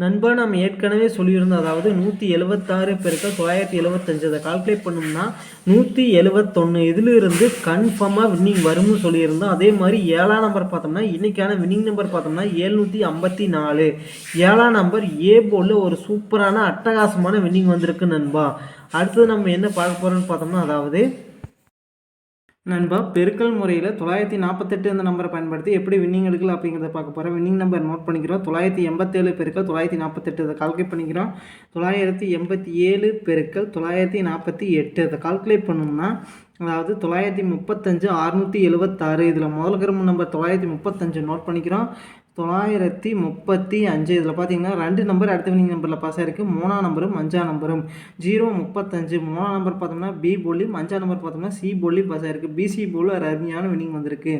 நண்பா நம்ம ஏற்கனவே சொல்லியிருந்தோம் அதாவது நூற்றி எழுபத்தாறு பெருக்கள் தொள்ளாயிரத்தி எழுபத்தஞ்சு அதை கால்குலேட் பண்ணோம்னா நூற்றி எழுபத்தொன்று இதிலிருந்து கன்ஃபார்மாக வின்னிங் வரும்னு சொல்லியிருந்தோம். அதே மாதிரி ஏழாம் நம்பர் பார்த்தோம்னா இன்றைக்கான வின்னிங் நம்பர் பார்த்தோம்னா ஏழ்நூற்றி ஐம்பத்தி நாலு. ஏழாம் நம்பர் ஏ போர்டில் ஒரு சூப்பரான அட்டகாசமான வின்னிங் வந்திருக்கு நண்பா. அடுத்தது நம்ம என்ன பார்க்க போகிறோம்னு பார்த்தோம்னா அதாவது நண்பா பெருக்கல் முறையில் தொள்ளாயிரத்தி நாற்பத்தெட்டு அந்த நம்பரை பயன்படுத்தி எப்படி வின்னிங் எடுக்கலாம் அப்படிங்கிறத பார்க்க போகிறோம் வின்னிங் நம்பர் நோட் பண்ணிக்கிறோம். தொள்ளாயிரத்தி எண்பத்தேழு பெருக்கல் தொள்ளாயிரத்தி நாற்பத்தெட்டு அதை கால்குலேட் பண்ணிக்கிறோம். தொள்ளாயிரத்தி எண்பத்தி ஏழு பெருக்கல் தொள்ளாயிரத்தி நாற்பத்தி எட்டு அதை கால்குலேட் பண்ணோம்னா அதாவது தொள்ளாயிரத்தி முப்பத்தஞ்சு அறுநூற்றி எழுபத்தாறு இதில் முதல் கிரம நம்பர் தொள்ளாயிரத்தி முப்பத்தஞ்சு நோட் பண்ணிக்கிறோம். தொள்ளாயிரத்தி முப்பத்தி அஞ்சு. இதில் பார்த்தீங்கன்னா ரெண்டு நம்பர் அடுத்த வினிங் நம்பரில் பாஸ் ஆயிருக்கு. மூணாம் நம்பரும் அஞ்சாம் நம்பரும் ஜீரோ முப்பத்தஞ்சு. மூணாம் நம்பர் பார்த்தோம்னா பி போலி அஞ்சாம் நம்பர் பார்த்தோம்னா சி போலி பாஸ் ஆயிருக்கு. பிசி போல் ஒரு அருமையான வினிங் வந்திருக்கு.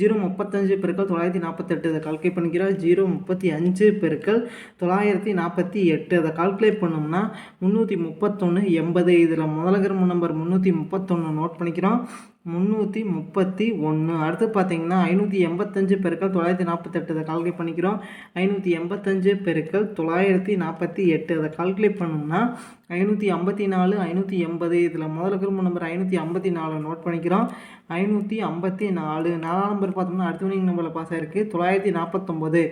ஜீரோ முப்பத்தஞ்சு பெருக்கள் தொள்ளாயிரத்தி நாற்பத்தெட்டு அதை கால்குலேட் பண்ணிக்கிறோம் ஜீரோ முப்பத்தி அஞ்சு பெருக்கள் தொள்ளாயிரத்தி நாற்பத்தி எட்டு. அதை கால்குலேட் பண்ணோம்னா முந்நூற்றி முப்பத்தொன்று எண்பது. இதில் முதலகிரம நம்பர் முந்நூற்றி முப்பத்தொன்று நோட் பண்ணிக்கிறோம். முந்நூற்றி முப்பத்தி ஒன்று அடுத்து பார்த்தீங்கன்னா ஐநூற்றி எண்பத்தஞ்சு பெருக்கள் தொள்ளாயிரத்தி நாற்பத்தெட்டு. அதை கால்குலேட் பண்ணிக்கிறோம். ஐநூற்றி எண்பத்தஞ்சு பெருக்கள் தொள்ளாயிரத்தி நாற்பத்தி எட்டு. அதை கால்குலேட் பண்ணோம்னா ஐநூற்றி ஐம்பத்தி நாலு ஐநூற்றி எண்பது. இதில் முதல்ல குடும்ப நம்பர் ஐநூற்றி ஐம்பத்தி நாலு நோட் பண்ணிக்கிறோம். ஐநூற்றி ஐம்பத்தி நாலு. நாலாம் நம்பர் பார்த்தோம்னா அடுத்த வினிங் நம்பரில் பாஸ் ஆயிருக்கு. தொள்ளாயிரத்தி நாற்பத்தொம்போது.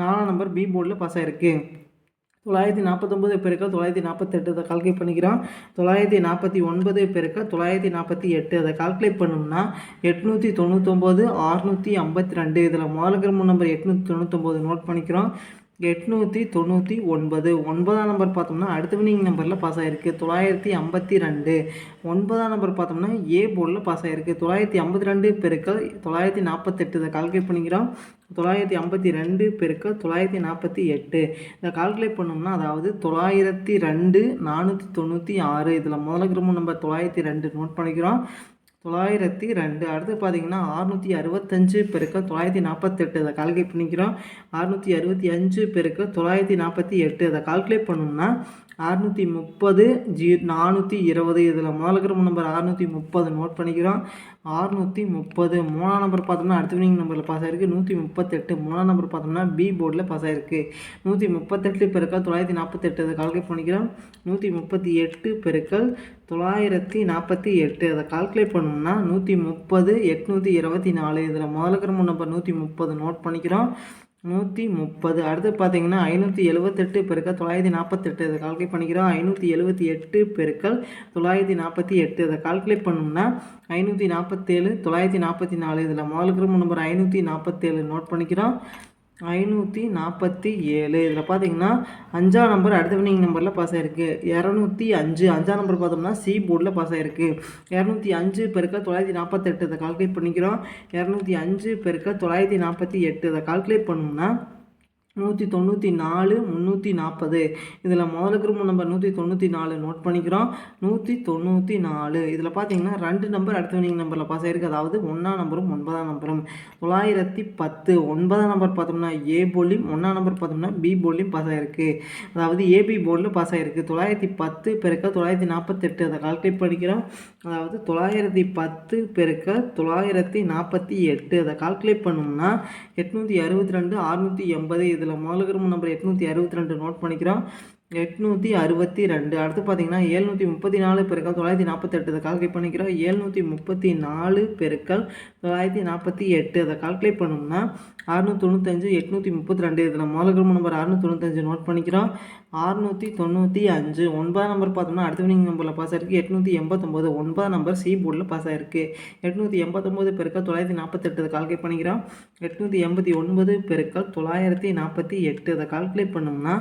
நாலாம் நம்பர் பி போர்டில் பாஸ் ஆயிருக்கு. தொள்ளாயிரத்தி நாற்பத்தொம்பது பெருக்க தொள்ளாயிரத்தி நாற்பத்தெட்டு அதை கால்குலேட் பண்ணிக்கிறோம். தொள்ளாயிரத்தி நாற்பத்தி ஒன்பது பெருக்க தொள்ளாயிரத்தி நாற்பத்தி எட்டு அதை கால்குலேட் பண்ணோம்னா எட்நூற்றி தொண்ணூத்தொம்பது அறுநூற்றி ஐம்பத்தி ரெண்டு. இதில் முதல்கிரம நம்பர் எட்நூற்றி தொண்ணூத்தொம்பது நோட் பண்ணிக்கிறோம். எட்நூற்றி தொண்ணூற்றி ஒன்பது. ஒன்பதாம் நம்பர் பார்த்தோம்னா அடுத்த வினிங் நம்பரில் பாஸ் ஆகிருக்கு தொள்ளாயிரத்தி ஐம்பத்தி ரெண்டு. ஒன்பதாம் நம்பர் பார்த்தோம்னா ஏ போர்டில் பாஸ் ஆகிருக்கு தொள்ளாயிரத்தி ஐம்பத்தி ரெண்டு பெருக்கள் தொள்ளாயிரத்தி நாற்பத்தெட்டு இதை கால்குலேட் பண்ணிக்கிறோம். தொள்ளாயிரத்தி ஐம்பத்தி ரெண்டு பெருக்கள் தொள்ளாயிரத்தி நாற்பத்தி எட்டு. இதை கால்குலேட் பண்ணோம்னா அதாவது தொள்ளாயிரத்தி ரெண்டு நானூற்றி தொண்ணூற்றி ஆறு. இதில் முதல்ல கிரம நம்பர் தொள்ளாயிரத்தி ரெண்டு. நோட் பண்ணிக்கிறோம். தொள்ளாயிரத்தி ரெண்டு. அடுத்து பார்த்தீங்கன்னா அறுநூற்றி அறுபத்தஞ்சு பெருக்கள் தொள்ளாயிரத்தி நாற்பத்தெட்டு அதை கால்குலேட் பண்ணிக்கிறோம். அறுநூற்றி அறுபத்தி அஞ்சு பெருக்கள் தொள்ளாயிரத்தி நாற்பத்தி எட்டு. அதை கால்குலேட் பண்ணோம்னா அறுநூற்றி முப்பது ஜீ நானூற்றி இருபது இதில் முதல்கிற நம்பர் அறுநூற்றி முப்பது நோட் பண்ணிக்கிறோம். அறுநூற்றி முப்பது மூணாம் நம்பர் பார்த்தோம்னா அடுத்த வினிங் நம்பரில் பாஸ் ஆயிருக்கு. நூற்றி முப்பத்தெட்டு மூணாம் நம்பர் பார்த்தோம்னா பி போர்டில் பாஸ் ஆயிருக்கு. நூற்றி முப்பத்தெட்டு பெருக்கள் தொள்ளாயிரத்தி நாற்பத்தெட்டு அதை கால்குலேட் பண்ணிக்கிறோம். நூற்றி முப்பத்தி எட்டு பெருக்கள் தொள்ளாயிரத்தி நாற்பத்தி எட்டு அதை கால்குலேட் பண்ணோம்னா நூற்றி முப்பது எட்நூற்றி இருபத்தி நாலு இதில் முதல்கிற நம்பர் நூற்றி முப்பது நோட் பண்ணிக்கிறோம். நூற்றி முப்பது. அடுத்து பார்த்தீங்கன்னா ஐநூற்றி எழுபத்தெட்டு பெருக்கள் தொள்ளாயிரத்தி நாற்பத்தெட்டு. இதை கால்குலேட் பண்ணிக்கிறோம். ஐநூற்றி எழுபத்தி எட்டு பெருக்கள் தொள்ளாயிரத்தி நாற்பத்தி எட்டு. இதை கால்குலேட் பண்ணோம்னா ஐநூற்றி நாற்பத்தேழு தொள்ளாயிரத்தி நாற்பத்தி நாலு. இதில் முதல் நம்பர் ஐநூற்றி நாற்பத்தேழு நோட் பண்ணிக்கிறோம். ஐநூற்றி நாற்பத்தி ஏழு. இதில் பார்த்தீங்கன்னா அஞ்சாம் நம்பர் அடுத்த வினிங் நம்பரில் பாஸ் ஆகிருக்கு இரநூத்தி அஞ்சு. அஞ்சாம் நம்பர் பார்த்தோம்னா சி போர்டில் பாஸ் ஆகிருக்கு இரநூத்தி அஞ்சு பெருக்க தொள்ளாயிரத்தி நாற்பத்தெட்டு இதை கால்குலேட் பண்ணிக்கிறோம். இரநூத்தி அஞ்சு பெருக்க தொள்ளாயிரத்தி நாற்பத்தி எட்டு இதை கால்குலேட் பண்ணோம்னா நூற்றி தொண்ணூற்றி நாலு முந்நூற்றி நாற்பது இதில் முதல்ல குரூப் நம்பர் நூற்றி தொண்ணூற்றி நாலு நோட் பண்ணிக்கிறோம். நூற்றி தொண்ணூற்றி நாலு. இதில் பார்த்தீங்கன்னா ரெண்டு நம்பர் அடுத்த வினிங் நம்பரில் பாஸ் ஆயிருக்கு. அதாவது ஒன்றாம் நம்பரும் ஒன்பதாம் நம்பரும் தொள்ளாயிரத்தி பத்து ஒன்பதாம் நம்பர் பார்த்தோம்னா ஏ போலியும் ஒன்றாம் நம்பர் பார்த்தோம்னா பி போலியும் பாஸ் ஆகிருக்கு அதாவது ஏபி போர்டில் பாஸ் ஆகிருக்கு தொள்ளாயிரத்தி பத்து பெருக்க தொள்ளாயிரத்தி நாற்பத்தெட்டு அதை கால்குலேட் பண்ணிக்கிறோம். அதாவது தொள்ளாயிரத்தி பத்து பெருக்க தொள்ளாயிரத்தி நாற்பத்தி எட்டு. அதை கால்குலேட் பண்ணோம்னா எட்நூற்றி அறுபத்தி ரெண்டு அறுநூற்றி எண்பது இதில் இதில் முதல்கிரம நம்பர் எட்நூற்றி அறுபத்தி ரெண்டு நோட் பண்ணிக்கிறோம். எட்நூற்றி அறுபத்தி ரெண்டு. அடுத்து பார்த்தீங்கன்னா ஏழ்நூற்றி முப்பத்தி நாலு பெருக்கள் தொள்ளாயிரத்தி நாற்பத்தெட்டு இதை கால்குலேட் பண்ணிக்கிறோம். ஏழ்நூற்றி முப்பத்தி நாலு பெருக்கள் தொள்ளாயிரத்தி நாற்பத்தி எட்டு. அதை கால்குலேட் பண்ணோம்னா அறுநூற்றி தொண்ணூத்தஞ்சு எட்நூற்றி முப்பத்தி ரெண்டு. இதில் முதல்கிரம நம்பர் அறுநூற்றி தொண்ணூத்தஞ்சு நோட் பண்ணிக்கிறோம். அறுநூற்றி தொண்ணூற்றி அஞ்சு. ஒன்பதாம் நம்பர் பார்த்தோம்னா அடுத்த வினிங் நம்பரில் பாஸ் ஆயிருக்கு. எட்நூற்றி எண்பத்தொம்போது. ஒன்பதாம் நம்பர் சி போர்டில் பாஸ் ஆயிருக்கு. எட்நூற்றி எண்பத்தொம்போது பெருக்கள் தொள்ளாயிரத்தி நாற்பத்தெட்டு கால்குலேட் பண்ணிக்கிறோம். எட்நூற்றி எண்பத்தி ஒன்பது பெருக்கள் தொள்ளாயிரத்தி நாற்பத்தி எட்டு. அதை கால்குலேட் பண்ணோம்னா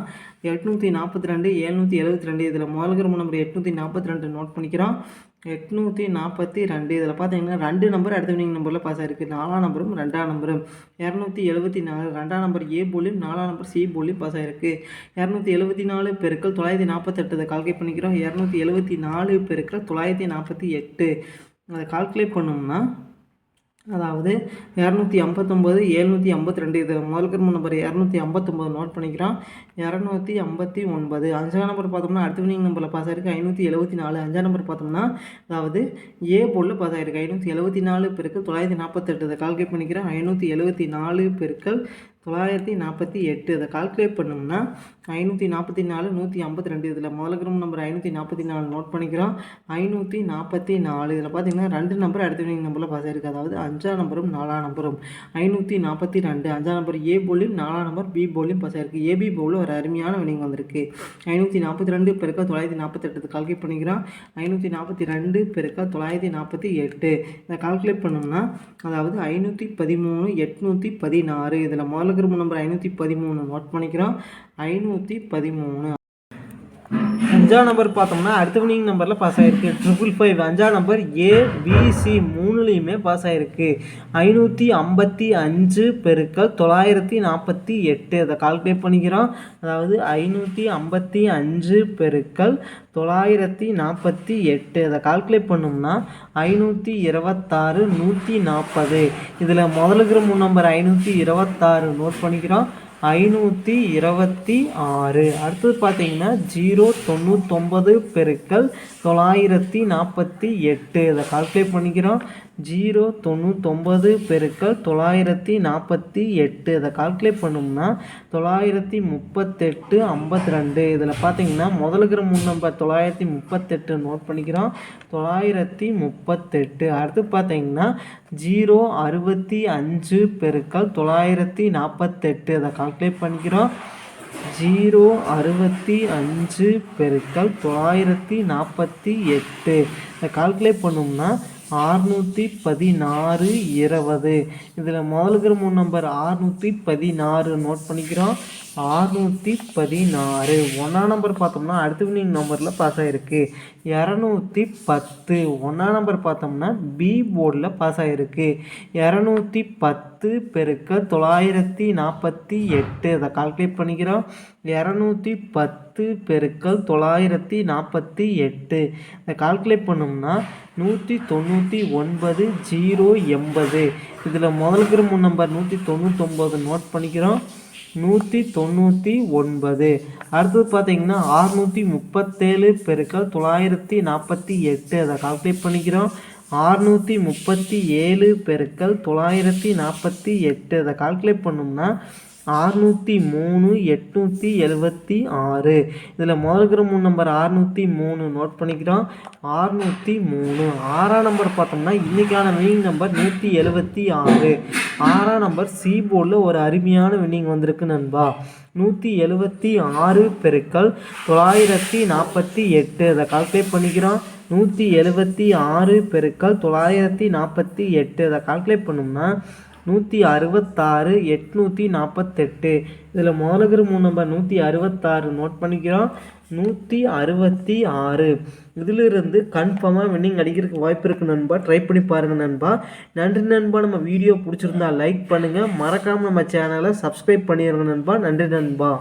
எட்நூற்றி நாற்பத்தி ரெண்டு எழுநூற்றி எழுபத்தி ரெண்டு. இதில் முதல்கிற நம்பர் எட்நூற்றி நாற்பத்தி ரெண்டு நோட் பண்ணிக்கிறோம். எட்நூற்றி நாற்பத்தி ரெண்டு. இதில் பார்த்தீங்கன்னா ரெண்டு நம்பர் அடுத்த வினிங் நம்பரில் பாஸ் ஆயிருக்கு. நாலாம் நம்பரும் ரெண்டாம் நம்பரும் இரநூத்தி எழுபத்தி நாலு ரெண்டாம் நம்பர் ஏ போலியும் நாலாம் நம்பர் சி போலியும் பாஸ் ஆகிருக்கு இரநூத்தி எழுபத்தி நாலு பெருக்கள் தொள்ளாயிரத்தி நாற்பத்தெட்டு. அதை கால்குலேட் பண்ணிக்கிறோம். இரநூத்தி எழுபத்தி நாலு பெருக்கள் தொள்ளாயிரத்தி நாற்பத்தி எட்டு. அதை கால்குலேட் பண்ணோம்னா அதாவது இரநூத்தி ஐம்பத்தொம்போது எழுநூற்றி ஐம்பத்தி ரெண்டு இது முதல் கிரம நம்பர் இரநூத்தி ஐம்பத்தொம்போது நோட் பண்ணிக்கிறோம். இரநூத்தி ஐம்பத்தி ஒன்பது. அஞ்சாம் நம்பர் பார்த்தோம்னா அடுத்த வினிங் நம்பரில் பாஸ் ஆயிருக்கு. ஐநூற்றி எழுபத்தி நாலு. அஞ்சாம் நம்பர் பார்த்தோம்னா அதாவது ஏ பொருள் பாஸ் ஆயிருக்கு. ஐநூற்றி எழுபத்தி நாலு பெருக்கள் தொள்ளாயிரத்தி நாற்பத்தெட்டு இதை கால்குலேட் பண்ணிக்கிறேன் ஐநூற்றி எழுபத்தி நாலு பெருக்கள் தொள்ளாயிரத்தி நாற்பத்தி எட்டு அதை கால்குலேட் பண்ணோம்னா ஐநூற்றி நாற்பத்தி நாலு நூற்றி ஐம்பத்தி ரெண்டு. இதில் முதல் கிராம் நம்பர் ஐநூற்றி நாற்பத்தி நாலு நோட் பண்ணிக்கிறோம். ஐநூற்றி நாற்பத்தி நாலு. இதில் பார்த்தீங்கன்னா ரெண்டு நம்பர் அடுத்த வினிங் நம்பரில் பாஸ் ஆயிருக்கு அதாவது அஞ்சாம் நம்பரும் நாலாம் நம்பரும் ஐநூற்றி நாற்பத்தி ரெண்டு. அஞ்சாம் நம்பர் ஏ போலியும் நாலாம் நம்பர் பி போலியும் பாஸ் ஆயிருக்கு ஏபி போலில் ஒரு அருமையான வினிங் வந்திருக்கு. ஐநூற்றி நாற்பத்தி ரெண்டு பெருக்க தொள்ளாயிரத்தி நாற்பத்தி எட்டு கால்குலேட் பண்ணிக்கிறோம். ஐநூற்றி நாற்பத்தி ரெண்டு பெருக்க தொள்ளாயிரத்தி நாற்பத்தி எட்டு. இதை கால்குலேட் பண்ணோம்னா அதாவது ஐநூற்றி பதிமூணு எட்நூற்றி பதினாறு. இதில் முதல் நம்பர் ஐநூற்றி பதிமூணு. நோட் பண்ணிக்கிறோம். ஐநூற்றி பதிமூணு. அஞ்சாம் நம்பர் பார்த்தோம்னா அடுத்த வினிங் நம்பரில் பாஸ் ஆகிருக்கு ட்ரிபிள் ஃபைவ் அஞ்சாம் நம்பர் ஏ பிசி மூணுலேயுமே பாஸ் ஆகிருக்கு ஐநூற்றி ஐம்பத்தி அஞ்சு பெருக்கள் தொள்ளாயிரத்தி நாற்பத்தி எட்டு. அதை கால்குலேட் பண்ணிக்கிறோம். அதாவது ஐநூற்றி ஐம்பத்தி அஞ்சு பெருக்கள் தொள்ளாயிரத்தி நாற்பத்தி எட்டு. அதை கால்குலேட் பண்ணோம்னா ஐநூற்றி இருபத்தாறு நூற்றி நாற்பது. இதில் முதலுக்கிற மூணு நம்பர் ஐநூற்றி இருபத்தாறு நோட் பண்ணிக்கிறோம். ஐநூற்றி இருபத்தி ஆறு. அடுத்தது பார்த்தீங்கன்னா ஜீரோ தொண்ணூத்தொம்பது பெருக்கல் தொள்ளாயிரத்தி நாற்பத்தி எட்டு. இதை கால்குலேட் பண்ணிக்கிறோம். ஜீரோ தொண்ணூத்தொம்பது பெருக்கல் தொள்ளாயிரத்தி நாற்பத்தி எட்டு. இதை கால்குலேட் பண்ணோம்னா தொள்ளாயிரத்தி முப்பத்தெட்டு ஐம்பத்தி ரெண்டு இதில் பார்த்தீங்கன்னா முதலுக்கிற மூணு நம்பர் தொள்ளாயிரத்தி முப்பத்தெட்டு நோட் பண்ணிக்கிறோம். தொள்ளாயிரத்தி முப்பத்தெட்டு. அடுத்து பார்த்தீங்கன்னா ஜீரோ அறுபத்தி அஞ்சு பெருக்கல் தொள்ளாயிரத்தி நாற்பத்தெட்டு. இதை கால்குலேட் பண்ணிக்கிறோம். ஜீரோ அறுபத்தி அஞ்சு பெருக்கல் தொள்ளாயிரத்தி நாற்பத்தி எட்டு. இதை கால்குலேட் பண்ணோம்னா ஆறுநூற்றி பதினாறு இருபது. இதில் முதலுக்கிற மூணு நம்பர் ஆறுநூற்றி பதினாறு நோட் பண்ணிக்கிறோம். ஆறுநூற்றி பதினாறு. ஒன்றாம் நம்பர் பார்த்தோம்னா அடுத்த வினிங் நம்பரில் பாஸ் ஆகிருக்கு இரநூத்தி பத்து. ஒன்றாம் நம்பர் பார்த்தோம்னா பி போர்டில் பாஸ் ஆகிருக்கு இரநூத்தி பத்து பெருக்க தொள்ளாயிரத்தி நாற்பத்தி எட்டு. அதை கால்குலேட் பண்ணிக்கிறோம். இரநூத்தி பத்து பத்து பெருக்கல் தொள்ளாயிரத்தி நாற்பத்தி எட்டு. இதை கால்குலேட் பண்ணோம்னா நூற்றி தொண்ணூற்றி ஒன்பது ஜீரோ எண்பது. இதில் முதலுக்கு மூணு நம்பர் நூற்றி தொண்ணூத்தொம்பது நோட் பண்ணிக்கிறோம். நூற்றி தொண்ணூற்றி ஒன்பது. அடுத்தது பார்த்திங்கன்னா ஆறுநூற்றி முப்பத்தேழு பெருக்கல் தொள்ளாயிரத்தி நாற்பத்தி எட்டு. அதை கால்குலேட் பண்ணிக்கிறோம். ஆறுநூற்றி முப்பத்தி ஏழு பெருக்கல் தொள்ளாயிரத்தி நாற்பத்தி எட்டு. அதை கால்குலேட் பண்ணோம்னா அறுநூற்றி மூணு எட்நூற்றி எழுபத்தி ஆறு. இதில் முதல்கிற மூணு நம்பர் அறுநூற்றி மூணு நோட் பண்ணிக்கிறோம். அறுநூற்றி மூணு. ஆறாம் நம்பர் பார்த்தோம்னா இன்றைக்கான வினிங் நம்பர் நூற்றி எழுபத்தி ஆறு. ஆறாம் நம்பர் சி போர்டில் ஒரு அருமையான வின்னிங் வந்திருக்கு நண்பா. நூற்றி எழுபத்தி ஆறு பெருக்கள் தொள்ளாயிரத்தி நாற்பத்தி எட்டு. அதை கால்குலேட் பண்ணிக்கிறோம். நூற்றி எழுபத்தி ஆறு பெருக்கல் தொள்ளாயிரத்தி நாற்பத்தி எட்டு. அதை கால்குலேட் பண்ணோம்னா நூற்றி அறுபத்தாறு எட்நூற்றி நாற்பத்தெட்டு இதில் முதலுகிற மூணு நம்பர் நூற்றி அறுபத்தாறு நோட் பண்ணிக்கிறோம். நூற்றி அறுபத்தி ஆறு. இதிலிருந்து கன்ஃபார்மாக வின்னிங் அடிக்கிறதுக்கு வாய்ப்பு இருக்குது நண்பா. ட்ரை பண்ணி பாருங்கள் நண்பா. நன்றி நண்பா. நம்ம வீடியோ பிடிச்சிருந்தா லைக் பண்ணுங்கள் மறக்காமல் நம்ம சேனலை சப்ஸ்கிரைப் பண்ணிடுங்க நண்பா. நன்றி நண்பா.